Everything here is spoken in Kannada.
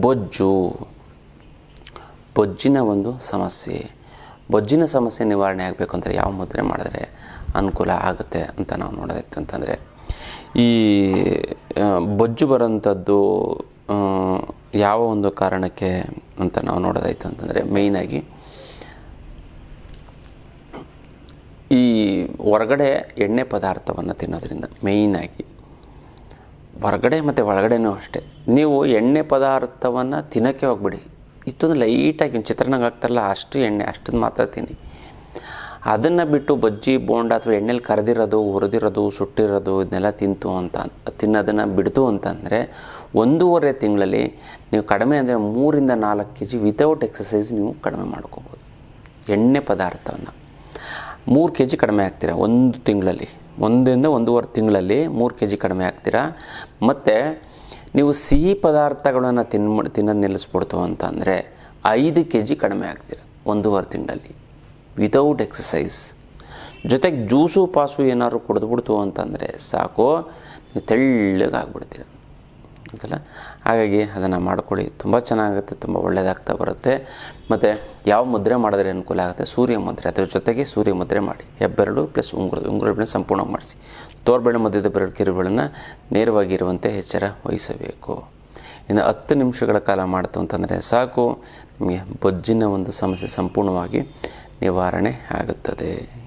ಬೊಜ್ಜು. ಬೊಜ್ಜಿನ ಒಂದು ಸಮಸ್ಯೆ. ಬೊಜ್ಜಿನ ಸಮಸ್ಯೆ ನಿವಾರಣೆ ಆಗಬೇಕು ಅಂದರೆ ಯಾವ ಮುದ್ರೆ ಮಾಡಿದ್ರೆ ಅನುಕೂಲ ಆಗುತ್ತೆ ಅಂತ ನಾವು ನೋಡೋದಿತ್ತು ಅಂತಂದರೆ, ಈ ಬೊಜ್ಜು ಬರೋಂಥದ್ದು ಯಾವ ಒಂದು ಕಾರಣಕ್ಕೆ ಅಂತ ನಾವು ನೋಡೋದಾಯಿತು ಅಂತಂದರೆ ಮೇಯ್ನಾಗಿ ಈ ಹೊರಗಡೆ ಎಣ್ಣೆ ಪದಾರ್ಥವನ್ನು ತಿನ್ನೋದ್ರಿಂದ ಮೇಯ್ನಾಗಿ ಹೊರಗಡೆ ಮತ್ತು ಒಳಗಡೆನೂ ಅಷ್ಟೇ. ನೀವು ಎಣ್ಣೆ ಪದಾರ್ಥವನ್ನು ತಿನ್ನೋಕ್ಕೆ ಹೋಗ್ಬಿಡಿ. ಇಷ್ಟೊಂದು ಲೈಟಾಗಿ ಚಿತ್ರಾನ್ನಕ್ಕೆ ಹಾಕ್ತಾರಲ್ಲ, ಅಷ್ಟು ಎಣ್ಣೆ, ಅಷ್ಟೊಂದು ಮಾತ್ರ ತಿನ್ನಿ. ಅದನ್ನು ಬಿಟ್ಟು ಬಜ್ಜಿ, ಬೋಂಡ ಅಥವಾ ಎಣ್ಣೆಲಿ ಕರೆದಿರೋದು, ಹುರಿದಿರೋದು, ಸುಟ್ಟಿರೋದು, ಇದನ್ನೆಲ್ಲ ತಿಂತು ಅಂತ ತಿನ್ನೋದನ್ನು ಬಿಡ್ತು ಅಂತಂದರೆ ಒಂದೂವರೆ ತಿಂಗಳಲ್ಲಿ ನೀವು ಕಡಿಮೆ ಅಂದರೆ ಮೂರಿಂದ ನಾಲ್ಕು ಕೆ ಜಿ ವಿತೌಟ್ ಎಕ್ಸಸೈಸ್ ನೀವು ಕಡಿಮೆ ಮಾಡ್ಕೋಬೋದು. ಎಣ್ಣೆ ಪದಾರ್ಥವನ್ನು. ಮೂರು ಕೆ ಜಿ ಕಡಿಮೆ ಆಗ್ತೀರಾ? ಒಂದು ತಿಂಗಳಲ್ಲಿ. ಒಂದರಿಂದ ಒಂದೂವರೆ ತಿಂಗಳಲ್ಲಿ ಮೂರು ಕೆ ಜಿ ಕಡಿಮೆ ಆಗ್ತೀರಾ? ಮತ್ತು ನೀವು ಸಿಹಿ ಪದಾರ್ಥಗಳನ್ನು ತಿನ್ಮ ತಿನ್ನೋದು ನಿಲ್ಲಿಸ್ಬಿಡ್ತು ಅಂತಂದರೆ ಐದು ಕೆ ಜಿ ಕಡಿಮೆ ಆಗ್ತೀರಾ ಒಂದೂವರೆ ತಿಂಗಳಲ್ಲಿ. ವಿತೌಟ್ ಎಕ್ಸಸೈಸ್ ಜೊತೆಗೆ ಜ್ಯೂಸು ಪಾಸು ಏನಾದ್ರು ಕುಡಿದ್ಬಿಡ್ತು ಅಂತಂದರೆ ಸಾಕು, ನೀವು ತೆಳ್ಳಗಾಗ್ಬಿಡ್ತೀರ. ಅಂತಲ್ಲ ಹಾಗಾಗಿ ಅದನ್ನು ಮಾಡ್ಕೊಳ್ಳಿ. ತುಂಬ ಚೆನ್ನಾಗುತ್ತೆ, ತುಂಬ ಒಳ್ಳೆಯದಾಗ್ತಾ ಬರುತ್ತೆ. ಮತ್ತು ಯಾವ ಮುದ್ರೆ ಮಾಡಿದ್ರೆ ಅನುಕೂಲ ಆಗುತ್ತೆ? ಸೂರ್ಯ ಮುದ್ರೆ. ಅದರ ಜೊತೆಗೆ ಸೂರ್ಯ ಮುದ್ರೆ ಮಾಡಿ. ಹೆಬ್ಬೆರಳು ಪ್ಲಸ್ ಉಂಗುರದ, ಉಂಗುರ ಸಂಪೂರ್ಣವಾಗಿ ಮಾಡಿಸಿ. ತೋರ್ಬೆಳೆ ಮಧ್ಯದ ಬೆರಳು ಕಿರುಬೆರಳನ್ನ ನೇರವಾಗಿರುವಂತೆ ಎಚ್ಚರ ವಹಿಸಬೇಕು. ಇನ್ನು ಹತ್ತು ನಿಮಿಷಗಳ ಕಾಲ ಮಾಡ್ತು ಅಂತಂದರೆ ಸಾಕು. ನಿಮಗೆ ಬೊಜ್ಜಿನ ಒಂದು ಸಮಸ್ಯೆ ಸಂಪೂರ್ಣವಾಗಿ ನಿವಾರಣೆ ಆಗುತ್ತದೆ.